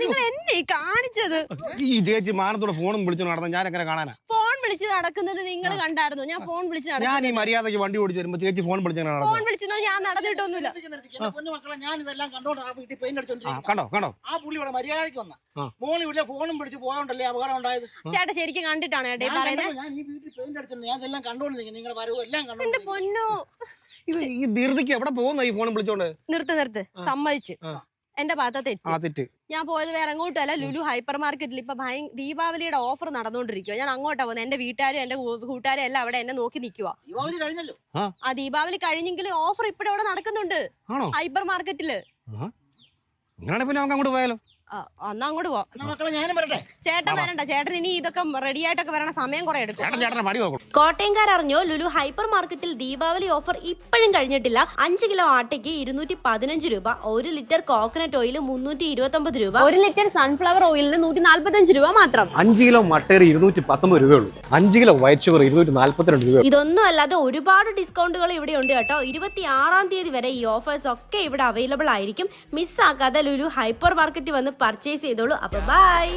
നിങ്ങൾ എന്നെ കാണിച്ചത്? ഈ ചേച്ചി മാനത്തോടെ ഫോണും വിളിച്ചു നടന്ന ഞാൻ എങ്ങനെ കാണാനാ? ഫോൺ വിളിച്ച് നടക്കുന്നത് നിങ്ങൾ കണ്ടായിരുന്നു. ഞാൻ ഫോൺ വിളിച്ച് ഞാൻ ഈ മര്യാദയ്ക്ക് വണ്ടി ഓടിച്ചു വരുമ്പോ ചേച്ചി ഫോൺ വിളിച്ചു ഫോൺ വിളിച്ചു വിളിച്ചത് ഞാൻ നടന്നിട്ടൊന്നുമില്ല. പൊന്നു മക്കളെ ഞാൻ ഇതെല്ലാം കണ്ടോണ്ട് ആ വീട്ടിൽ പെയിന്റ് ആ കണ്ടോ കണ്ടോ? ആ പുള്ളി ഇവിടെ മര്യാദയ്ക്ക് വന്ന. ആ. മോൾ ഇവിടെ ഫോണും പിടിച്ച് പോയോണ്ടല്ലേ അപകടം ഉണ്ടായത്? ചേട്ടാ ശരിക്കും കണ്ടിട്ടാണ് ചേട്ടാ ഈ ഞാൻ പറയുന്നത് ഞാൻ ഈ വീട്ടിൽ പെയിന്റ് അടിച്ചോണ്ട് ഞാൻ ഇതെല്ലാം കണ്ടോണ്ടിരിക്കുന്നു. നിങ്ങളുടെ വരവ് എല്ലാം എന്റെ കണ്ടോണ്ട് പൊന്നു. ഇത് ഈ ധീർതിക്ക് എവിടെ പോകുന്ന ഈ ഫോൺ വിളിച്ചോണ്ട്? നിർത്ത് നിർത്ത്. സമ്മതിച്ച്. എന്റെ ഭാഗത്ത് തെറ്റ്. ആ തെറ്റ്. ഞാൻ പോയത് വേറെ അങ്ങോട്ടല്ല ലുലു ഹൈപ്പർ മാർക്കറ്റിൽ ഇപ്പൊ ഭയ ദീപാവലിയുടെ ഓഫർ നടന്നുകൊണ്ടിരിക്കുക ഞാൻ അങ്ങോട്ടാ പോകുന്നത് എന്റെ വീട്ടുകാരും എന്റെ കൂട്ടുകാരും എല്ലാം അവിടെ എന്നെ നോക്കി നിൽക്കുക ദീപാവലി കഴിഞ്ഞല്ലോ. ആ. ദീപാവലി കഴിഞ്ഞെങ്കിലും ഓഫർ ഇപ്പോഴും അവിടെ നടക്കുന്നുണ്ട്. ആണോ? ഹൈപ്പർ മാർക്കറ്റിൽ. അങ്ങനെയാണെങ്കിൽ പിന്നെ നമുക്ക് അങ്ങോട്ട് പോയാലോ? എന്നാ അങ്ങോട്ട് പോ. എന്നാ മക്കളെ ഞാനും വരട്ടെ. ചേട്ടൻ വരണ്ട ചേട്ടൻ ഇനി ഇതൊക്കെ റെഡി ആയിട്ടൊക്കെ വരണ സമയം കുറെ എടുക്കും. ചേട്ടൻ ചേട്ടനെ പടി നോക്കണം കോട്ടയംകാരറിഞ്ഞോ ലുലു ഹൈപ്പർ മാർക്കറ്റിൽ ദീപാവലി ഓഫർ ഇപ്പോഴും കഴിഞ്ഞിട്ടില്ല. അഞ്ച് കിലോ ആട്ടയ്ക്ക് ഇരുന്നൂറ്റി പതിനഞ്ച് രൂപ ഒരു ലിറ്റർ കോക്കനട്ട് ഓയിൽ മുന്നൂറ്റി ഇരുപത്തൊമ്പത് രൂപ. ഒരു ലിറ്റർ സൺഫ്ലവർ ഓയിലിന് നൂറ്റി നാല്പത്തഞ്ച് രൂപ മാത്രം. അഞ്ച് കിലോ മട്ടേറി ഇരുന്നൂറ്റി പത്തൊമ്പത് രൂപയുള്ളൂ അഞ്ച് കിലോ വൈറ്റ് ഷുഗർ ഇരുന്നൂറ്റി നാല്പത്തിരണ്ട് രൂപ ഇതൊന്നും അല്ലാതെ ഒരുപാട് ഡിസ്കൗണ്ടുകൾ ഇവിടെ ഉണ്ട് കേട്ടോ. ഇരുപത്തി ആറാം തീയതി വരെ ഈ ഓഫേഴ്സ് ഒക്കെ ഇവിടെ അവൈലബിൾ ആയിരിക്കും. മിസ്സാക്കാതെ ലുലു ഹൈപ്പർ മാർക്കറ്റ് വന്ന് പർച്ചേസ് ചെയ്തോളൂ. അപ്പൊ ബൈ